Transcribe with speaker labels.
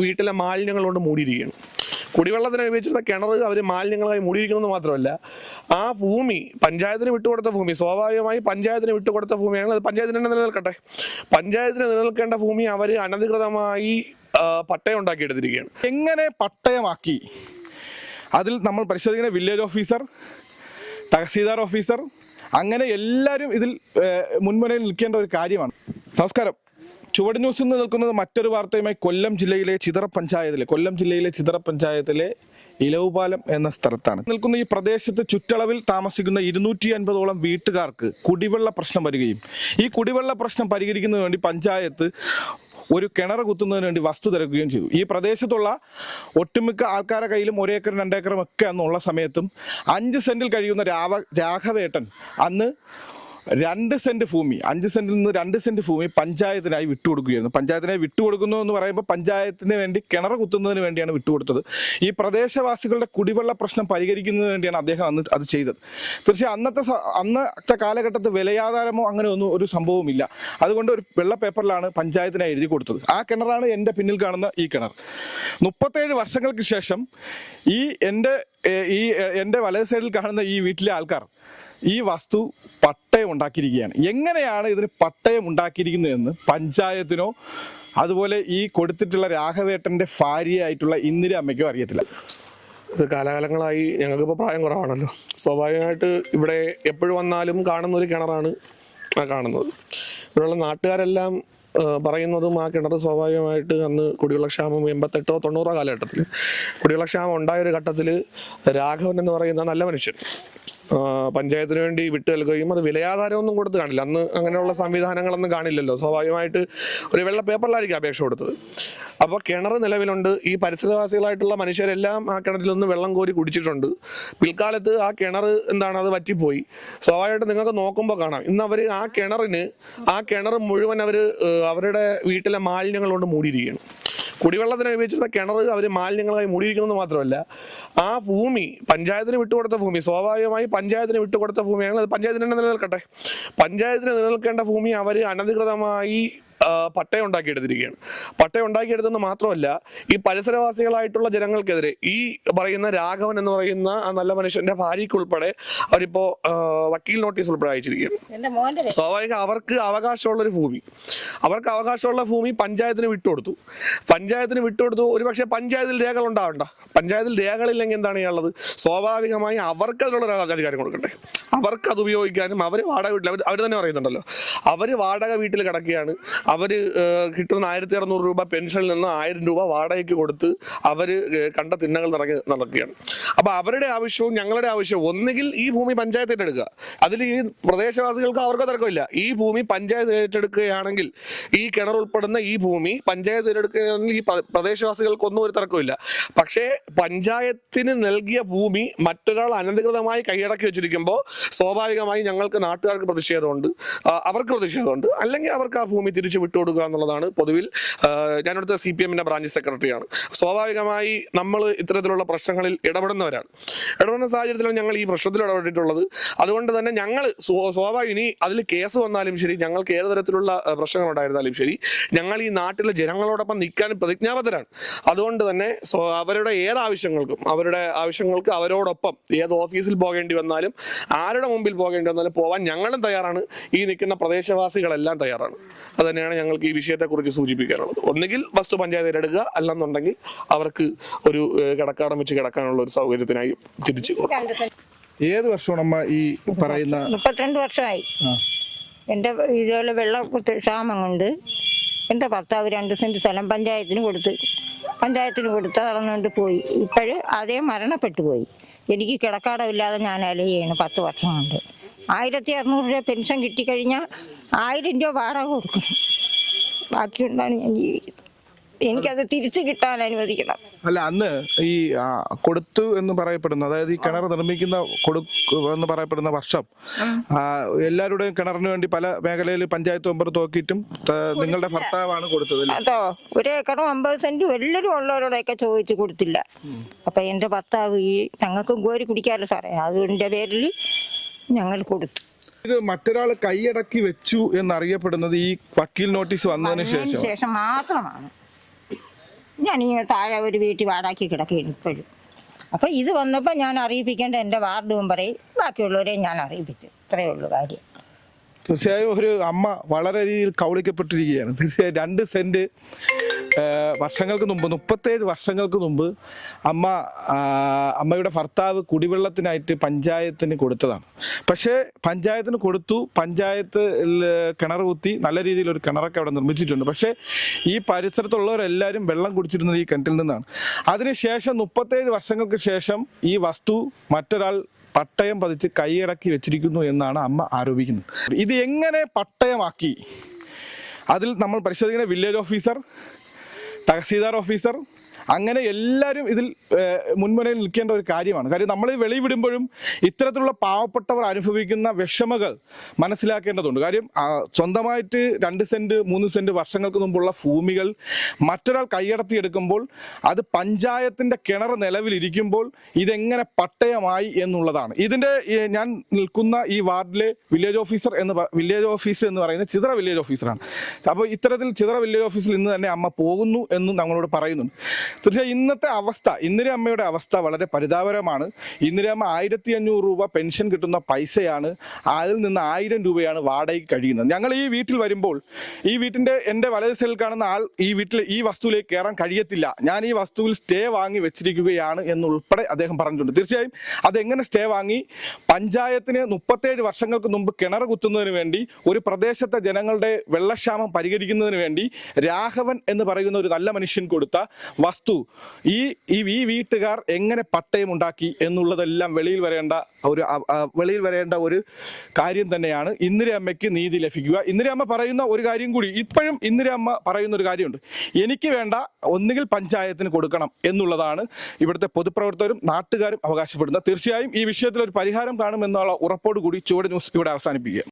Speaker 1: വീട്ടിലെ മാലിന്യങ്ങൾ കൊണ്ട് മൂടിയിരിക്കുകയാണ്. കുടിവെള്ളത്തിന് ഉപയോഗിച്ചിരുന്ന കിണർ അവർ മാലിന്യങ്ങളായി മൂടിയിരിക്കുന്നത് മാത്രമല്ല ആ ഭൂമി പഞ്ചായത്തിന് വിട്ടുകൊടുത്ത ഭൂമി സ്വാഭാവികമായി പഞ്ചായത്തിന് വിട്ടുകൊടുത്ത ഭൂമിയാണ് അത് പഞ്ചായത്തിന് തന്നെ നിലനിൽക്കട്ടെ. പഞ്ചായത്തിന് നിലനിൽക്കേണ്ട ഭൂമി അവർ അനധികൃതമായി പട്ടയം ഉണ്ടാക്കിയെടുത്തിരിക്കുകയാണ്
Speaker 2: എങ്ങനെ പട്ടയമാക്കി? അതിൽ നമ്മൾ പരിശോധിക്കുന്ന വില്ലേജ് ഓഫീസർ തഹസീൽദാർ ഓഫീസർ അങ്ങനെ എല്ലാവരും ഇതിൽ മുൻമുനയിൽ നിൽക്കേണ്ട ഒരു കാര്യമാണ്. നമസ്കാരം. ചുവട് ന്യൂസിൽ നിന്ന് നിൽക്കുന്നത് മറ്റൊരു വാർത്തയുമായി കൊല്ലം ജില്ലയിലെ ചിതറ പഞ്ചായത്തിലെ കൊല്ലം ജില്ലയിലെ ചിതറ പഞ്ചായത്തിലെ ഇലവുപാലം എന്ന സ്ഥലത്താണ്. നിൽക്കുന്ന ഈ പ്രദേശത്ത് ചുറ്റളവിൽ താമസിക്കുന്ന ഇരുന്നൂറ്റി അൻപതോളം വീട്ടുകാർക്ക് കുടിവെള്ള പ്രശ്നം വരികയും ഈ കുടിവെള്ള പ്രശ്നം പരിഹരിക്കുന്നതിന് വേണ്ടി പഞ്ചായത്ത് ഒരു കിണർ കുത്തുന്നതിന് വേണ്ടി വസ്തു തിരക്കുകയും ചെയ്തു. ഈ പ്രദേശത്തുള്ള ഒട്ടുമിക്ക ആൾക്കാരുടെ കയ്യിലും ഒരേക്കറും രണ്ടേക്കറും ഒക്കെ അന്നുള്ള സമയത്തും അഞ്ച് സെന്റിൽ കഴിയുന്ന രാവ രാഘവേട്ടൻ അന്ന് രണ്ട് സെന്റ് ഭൂമി അഞ്ച് സെന്റിൽ നിന്ന് രണ്ട് സെന്റ് ഭൂമി പഞ്ചായത്തിനായി വിട്ടുകൊടുക്കുകയായിരുന്നു. പഞ്ചായത്തിനായി വിട്ടുകൊടുക്കുന്നു എന്ന് പറയുമ്പോൾ പഞ്ചായത്തിന് വേണ്ടി കിണർ കുത്തുന്നതിന് വേണ്ടിയാണ് വിട്ടുകൊടുത്തത്. ഈ പ്രദേശവാസികളുടെ കുടിവെള്ള പ്രശ്നം പരിഹരിക്കുന്നതിന് വേണ്ടിയാണ് അദ്ദേഹം അന്ന് അത് ചെയ്തത്. തീർച്ചയായും അന്നത്തെ അന്നത്തെ കാലഘട്ടത്തിൽ വിലയാധാരമോ അങ്ങനെ ഒന്നും ഒരു സംഭവമില്ല അതുകൊണ്ട് ഒരു വെള്ള പേപ്പറിലാണ് പഞ്ചായത്തിനായി എഴുതി കൊടുത്തത്. ആ കിണറാണ് എന്റെ പിന്നിൽ കാണുന്ന ഈ കിണർ. മുപ്പത്തേഴ് വർഷങ്ങൾക്ക് ശേഷം ഈ എന്റെ ഈ എന്റെ വലത് സൈഡിൽ കാണുന്ന ഈ വീട്ടിലെ ആൾക്കാർ ഈ വസ്തു പട്ടയം ഉണ്ടാക്കിയിരിക്കുകയാണ് എങ്ങനെയാണ് ഇതിന് പട്ടയം ഉണ്ടാക്കിയിരിക്കുന്നതെന്ന് പഞ്ചായത്തിനോ അതുപോലെ ഈ കൊടുത്തിട്ടുള്ള രാഘവേട്ടന്റെ ഭാര്യയായിട്ടുള്ള ഇന്ദിര അമ്മയ്ക്കോ അറിയത്തില്ല.
Speaker 1: ഇത് കാലാകാലങ്ങളായി ഞങ്ങൾക്കിപ്പോൾ പ്രായം കുറവാണല്ലോ. സ്വാഭാവികമായിട്ട് ഇവിടെ എപ്പോഴും വന്നാലും കാണുന്ന ഒരു കിണറാണ് കാണുന്നത്. ഇവിടെയുള്ള നാട്ടുകാരെല്ലാം പറയുന്നതും ആ കിണർ സ്വാഭാവികമായിട്ട് അന്ന് കുടിവെള്ളക്ഷാമം എൺപത്തെട്ടോ തൊണ്ണൂറോ കാലഘട്ടത്തിൽ കുടിവെള്ളക്ഷാമം ഉണ്ടായ ഒരു ഘട്ടത്തിൽ രാഘവൻ എന്ന് പറയുന്ന നല്ല മനുഷ്യൻ. പഞ്ചായത്തിന് വേണ്ടി വിട്ടു നൽകുകയും അത് വിലയാധാരമൊന്നും കൊടുത്ത് കാണില്ല. അന്ന് അങ്ങനെയുള്ള സംവിധാനങ്ങളൊന്നും കാണില്ലല്ലോ. സ്വാഭാവികമായിട്ട് ഒരു വെള്ള പേപ്പറിലായിരിക്കും അപേക്ഷ കൊടുത്തത്. അപ്പോൾ കിണർ നിലവിലുണ്ട്. ഈ പരിസരവാസികളായിട്ടുള്ള മനുഷ്യരെല്ലാം ആ കിണറ്റിൽ നിന്ന് വെള്ളം കോരി കുടിച്ചിട്ടുണ്ട്. പിൽക്കാലത്ത് ആ കിണർ എന്താണ് അത് വറ്റിപ്പോയി. സ്വാഭാവികമായിട്ട് നിങ്ങൾക്ക് നോക്കുമ്പോൾ കാണാം. ഇന്ന് അവർ ആ കിണറിന് ആ കിണർ മുഴുവൻ അവർ അവരുടെ വീട്ടിലെ മാലിന്യങ്ങൾ കൊണ്ട് മൂടിയിരിക്കുകയാണ്. കുടിവെള്ളത്തിന് ഉപയോഗിച്ചിരുന്ന കിണർ അവർ മാലിന്യങ്ങളായി മൂടിയിരിക്കുന്നത് മാത്രമല്ല ആ ഭൂമി പഞ്ചായത്തിന് വിട്ടുകൊടുത്ത ഭൂമി സ്വാഭാവികമായി പഞ്ചായത്തിന് വിട്ടുകൊടുത്ത ഭൂമിയാണ് അത് പഞ്ചായത്തിന് തന്നെ നിലനിൽക്കട്ടെ. പഞ്ചായത്തിന് നിലനിൽക്കേണ്ട ഭൂമി അവർ അനധികൃതമായി പട്ടയം ഉണ്ടാക്കിയെടുത്തിരിക്കുകയാണ് പട്ടയം ഉണ്ടാക്കിയെടുത്തെന്ന് മാത്രമല്ല ഈ പരിസരവാസികളായിട്ടുള്ള ജനങ്ങൾക്കെതിരെ ഈ പറയുന്ന രാഘവൻ എന്ന് പറയുന്ന ആ നല്ല മനുഷ്യന്റെ ഭാര്യയ്ക്ക് ഉൾപ്പെടെ അവരിപ്പോ വക്കീൽ നോട്ടീസ് ഉൾപ്പെടെ അയച്ചിരിക്കുകയാണ്. സ്വാഭാവിക അവർക്ക് അവകാശമുള്ളൊരു ഭൂമി. അവർക്ക് അവകാശമുള്ള ഭൂമി പഞ്ചായത്തിന് വിട്ടുകൊടുത്തു. പഞ്ചായത്തിന് വിട്ടുകൊടുത്തു. ഒരുപക്ഷെ പഞ്ചായത്തിൽ രേഖകൾ ഉണ്ടാവണ്ട. പഞ്ചായത്തിൽ രേഖകളില്ലെങ്കിൽ എന്താണ് ചെയ്യാനുള്ളത്? സ്വാഭാവികമായി അവർക്ക് അതിനുള്ള അധികാരം കൊടുക്കട്ടെ അവർക്ക് അത് ഉപയോഗിക്കാനും അവർ വാടക വീട്ടിൽ അവർ അവർ തന്നെ പറയുന്നുണ്ടല്ലോ. അവർ വാടക വീട്ടിൽ കിടക്കുകയാണ്. അവർ കിട്ടുന്ന ആയിരത്തി അറുന്നൂറ് രൂപ പെൻഷനിൽ നിന്ന് ആയിരം രൂപ വാടകയ്ക്ക് കൊടുത്ത് അവർ കണ്ട തിന്നകൾ നിറങ്ങി നടക്കുകയാണ്. അപ്പോൾ അവരുടെ ആവശ്യവും ഞങ്ങളുടെ ആവശ്യവും ഒന്നുകിൽ ഈ ഭൂമി പഞ്ചായത്ത് ഏറ്റെടുക്കുക. അതിൽ ഈ പ്രദേശവാസികൾക്ക് അവർക്ക് തർക്കമില്ല ഈ ഭൂമി പഞ്ചായത്ത് ഏറ്റെടുക്കുകയാണെങ്കിൽ ഈ കിണർ ഉൾപ്പെടുന്ന ഈ ഭൂമി പഞ്ചായത്ത് ഏറ്റെടുക്കുകയാണെങ്കിൽ ഈ പ്ര- പ്രദേശവാസികൾക്കൊന്നും ഒരു തർക്കമില്ല പക്ഷേ പഞ്ചായത്തിന് നൽകിയ ഭൂമി മറ്റൊരാൾ അനധികൃതമായി കൈയടക്കി വെച്ചിരിക്കുമ്പോൾ സ്വാഭാവികമായി ഞങ്ങൾക്ക് നാട്ടുകാർക്ക് പ്രതിഷേധമുണ്ട്. അവർക്ക് പ്രതിഷേധമുണ്ട്. അല്ലെങ്കിൽ അവർക്ക് ആ ഭൂമി തിരിച്ചു വിട്ടുകൊടുക്കുക എന്നുള്ളതാണ് പൊതുവിൽ ഞാനിവിടുത്തെ സി പി എമ്മിന്റെ ബ്രാഞ്ച് സെക്രട്ടറിയാണ്. സ്വാഭാവികമായി നമ്മൾ ഇത്തരത്തിലുള്ള പ്രശ്നങ്ങളിൽ ഇടപെടുന്നവരാണ്. ഇടപെടുന്ന സാഹചര്യത്തിലാണ് ഞങ്ങൾ ഈ പ്രശ്നത്തിൽ ഇടപെട്ടിട്ടുള്ളത്. അതുകൊണ്ട് തന്നെ ഞങ്ങൾ സ്വാഭാവികം ഇനി അതിൽ കേസ് വന്നാലും ശരി ഞങ്ങൾക്ക് ഏത് തരത്തിലുള്ള പ്രശ്നങ്ങൾ ഉണ്ടായിരുന്നാലും ശരി ഞങ്ങൾ ഈ നാട്ടിലെ ജനങ്ങളോടൊപ്പം നിൽക്കാൻ പ്രതിജ്ഞാബദ്ധരാണ്. അതുകൊണ്ട് തന്നെ അവരുടെ ഏത് ആവശ്യങ്ങൾക്കും അവരുടെ ആവശ്യങ്ങൾക്ക് അവരോടൊപ്പം ഏത് ഓഫീസിൽ പോകേണ്ടി വന്നാലും ആരുടെ മുമ്പിൽ പോകേണ്ടി വന്നാലും പോവാൻ ഞങ്ങളും തയ്യാറാണ്. ഈ നിൽക്കുന്ന പ്രദേശവാസികളെല്ലാം തയ്യാറാണ്. അത് തന്നെയാണ് ഞങ്ങൾക്ക് ഈ വിഷയത്തെക്കുറിച്ച് സൂചിപ്പിക്കാനുള്ളത്. ഒന്നുകിൽ വസ്തു പഞ്ചായത്ത് ഏറ്റെടുക്കുക അല്ലെന്നുണ്ടെങ്കിൽ അവർക്ക് ഒരു കിടക്കാടം വെച്ച് കിടക്കാനുള്ള ഒരു സൗകര്യത്തിനായി തിരിച്ചു
Speaker 2: ഏത് വർഷമാണ് അമ്മ ഈ പറയുന്ന
Speaker 3: മുപ്പത്തിരണ്ട് വർഷമായി. എന്റെ ഇതുപോലെ വെള്ള ക്ഷാമം കൊണ്ട് എന്റെ ഭർത്താവ് രണ്ട് സെന്റ് സ്ഥലം പഞ്ചായത്തിന് കൊടുത്ത് പഞ്ചായത്തിന് കൊടുത്ത് നടന്നുകൊണ്ട് പോയി. ഇപ്പോഴ് അതേ മരണപ്പെട്ടു പോയി. എനിക്ക് കിടക്കാടമില്ലാതെ ഞാൻ അലയാണ് പത്ത് വർഷം കൊണ്ട്. ആയിരത്തി അറുന്നൂറ് രൂപ പെൻഷൻ കിട്ടിക്കഴിഞ്ഞാൽ ആയിരം രൂപ വാടക കൊടുക്കണം ബാക്കിയുണ്ടാണ് ഞാൻ ജീവിക്കുന്നത്. എനിക്കത് തിരിച്ചു കിട്ടാൻ അനുവദിക്കണം.
Speaker 2: അല്ല അന്ന് ഈ കൊടുത്തു എന്ന് പറയപ്പെടുന്ന അതായത് ഈ കിണർ നിർമ്മിക്കുന്ന കൊടുക്കു എന്ന് പറയപ്പെടുന്ന വർഷം എല്ലാവരുടെയും കിണറിന് വേണ്ടി പല മേഖലയിൽ പഞ്ചായത്ത് മെമ്പർ തോക്കിയിട്ടും നിങ്ങളുടെ ഭർത്താവാണ് കൊടുത്തത്
Speaker 3: അതോ ഒരു ഏക്കറും അമ്പത് സെന്റും എല്ലാവരും ഉള്ളവരോടൊക്കെ ചോദിച്ചു കൊടുത്തില്ല. അപ്പൊ എന്റെ ഭർത്താവ് ഈ ഞങ്ങൾക്കും കോരി കുടിക്കാറില്ല സാറേ. അതിന്റെ പേരിൽ ഞങ്ങൾ കൊടുത്തു.
Speaker 2: ഇത് മറ്റൊരാൾ കൈയടക്കി വെച്ചു എന്നറിയപ്പെടുന്നത് ഈ വക്കീൽ നോട്ടീസ് വന്നതിന് ശേഷം
Speaker 3: ശേഷം മാത്രമാണ്. ഞാൻ ഇങ്ങനെ താഴെ ഒരു വീട്ടിൽ വാടാക്കി കിടക്കുകയാണ് ഇപ്പോഴും. അപ്പം ഇത് വന്നപ്പോൾ ഞാൻ അറിയിപ്പിക്കേണ്ട എന്റെ വാർഡ് മെമ്പറേയും ബാക്കിയുള്ളവരെ ഞാൻ അറിയിപ്പിച്ചു. ഇത്രയേ ഉള്ളൂ കാര്യം.
Speaker 2: തീർച്ചയായും ഒരു അമ്മ വളരെ രീതിയിൽ കൗളിക്കപ്പെട്ടിരിക്കുകയാണ്. തീർച്ചയായും രണ്ട് സെന്റ് വർഷങ്ങൾക്ക് മുമ്പ് മുപ്പത്തേഴ് വർഷങ്ങൾക്ക് മുമ്പ് അമ്മ അമ്മയുടെ ഭർത്താവ് കുടിവെള്ളത്തിനായിട്ട് പഞ്ചായത്തിന് കൊടുത്തതാണ്. പക്ഷേ പഞ്ചായത്തിന് കൊടുത്തു. പഞ്ചായത്ത് കിണർ കുത്തി. നല്ല രീതിയിൽ ഒരു കിണറൊക്കെ അവിടെ നിർമ്മിച്ചിട്ടുണ്ട്. പക്ഷേ ഈ പരിസരത്തുള്ളവരെല്ലാവരും വെള്ളം കുടിച്ചിരുന്നത് ഈ കിണറ്റിൽ നിന്നാണ്. അതിനുശേഷം മുപ്പത്തേഴ് വർഷങ്ങൾക്ക് ശേഷം ഈ വസ്തു മറ്റൊരാൾ പട്ടയം പതിച്ച് കൈയടക്കി വെച്ചിരിക്കുന്നു എന്നാണ് അമ്മ ആരോപിക്കുന്നത്. ഇത് എങ്ങനെ പട്ടയമാക്കി? അതിൽ നമ്മൾ പരിശോധിക്കുന്ന വില്ലേജ് ഓഫീസർ തഹസീൽദാർ ഓഫീസർ അങ്ങനെ എല്ലാവരും ഇതിൽ മുൻമുനയിൽ നിൽക്കേണ്ട ഒരു കാര്യമാണ്. കാര്യം നമ്മൾ ഈ വെളി വിടുമ്പോഴും ഇത്തരത്തിലുള്ള പാവപ്പെട്ടവർ അനുഭവിക്കുന്ന വിഷമകൾ മനസ്സിലാക്കേണ്ടതുണ്ട്. കാര്യം സ്വന്തമായിട്ട് രണ്ട് സെന്റ് മൂന്ന് സെന്റ് വർഷങ്ങൾക്ക് മുമ്പുള്ള ഭൂമികൾ മറ്റൊരാൾ കൈയടത്തിയെടുക്കുമ്പോൾ അത് പഞ്ചായത്തിന്റെ കിണർ നിലവിലിരിക്കുമ്പോൾ ഇതെങ്ങനെ പട്ടയമായി എന്നുള്ളതാണ്. ഇതിന്റെ ഞാൻ നിൽക്കുന്ന ഈ വാർഡിലെ വില്ലേജ് ഓഫീസർ എന്ന് വില്ലേജ് ഓഫീസർ എന്ന് പറയുന്നത് ചിത്ര വില്ലേജ് ഓഫീസറാണ്. അപ്പോൾ ഇത്തരത്തിൽ ചിത്ര വില്ലേജ് ഓഫീസിൽ ഇന്ന് തന്നെ അമ്മ പോകുന്നു എന്ന് നമ്മളോട് പറയുന്നുണ്ട്. തീർച്ചയായും ഇന്നത്തെ അവസ്ഥ ഇന്ദിര അമ്മയുടെ അവസ്ഥ വളരെ പരിതാപകരമാണ്. ഇന്ദിര അമ്മ ആയിരത്തി അഞ്ഞൂറ് രൂപ പെൻഷൻ കിട്ടുന്ന പൈസയാണ് അതിൽ നിന്ന് ആയിരം രൂപയാണ് വാടകയ്ക്ക് കഴിയുന്നത്. ഞങ്ങൾ ഈ വീട്ടിൽ വരുമ്പോൾ ഈ വീട്ടിന്റെ എന്റെ വലത് സൈഡിൽ കാണുന്ന ആൾ ഈ വീട്ടിൽ ഈ വസ്തുവിലേക്ക് കയറാൻ കഴിയത്തില്ല. ഞാൻ ഈ വസ്തുവിൽ സ്റ്റേ വാങ്ങി വെച്ചിരിക്കുകയാണ് എന്നുൾപ്പെടെ അദ്ദേഹം പറഞ്ഞിട്ടുണ്ട്. തീർച്ചയായും അതെങ്ങനെ സ്റ്റേ വാങ്ങി? പഞ്ചായത്തിന് മുപ്പത്തേഴ് വർഷങ്ങൾക്ക് മുമ്പ് കിണർ കുത്തുന്നതിന് വേണ്ടി ഒരു പ്രദേശത്തെ ജനങ്ങളുടെ വെള്ളക്ഷാമം പരിഹരിക്കുന്നതിന് വേണ്ടി രാഘവൻ എന്ന് പറയുന്ന ഒരു നല്ല മനുഷ്യൻ കൊടുത്ത വസ്തു ഈ ഈ ഈ വീട്ടുകാർ എങ്ങനെ പട്ടയം ഉണ്ടാക്കി എന്നുള്ളതെല്ലാം വെളിയിൽ വരേണ്ട ഒരു വെളിയിൽ വരേണ്ട ഒരു കാര്യം തന്നെയാണ് ഇന്ദിരയമ്മയ്ക്ക് നീതി ലഭിക്കുക. ഇന്ദിരയമ്മ പറയുന്ന ഒരു കാര്യം കൂടി ഇപ്പോഴും ഇന്ദിരയമ്മ പറയുന്ന ഒരു കാര്യമുണ്ട്. എനിക്ക് വേണ്ട ഒന്നുകിൽ പഞ്ചായത്തിന് കൊടുക്കണം എന്നുള്ളതാണ് ഇവിടുത്തെ പൊതുപ്രവർത്തകരും നാട്ടുകാരും അവകാശപ്പെടുന്നത്. തീർച്ചയായും ഈ വിഷയത്തിൽ ഒരു പരിഹാരം കാണുമെന്നുള്ള ഉറപ്പോട് കൂടി ചുവട് ന്യൂസ് ഇവിടെ അവസാനിപ്പിക്കുക.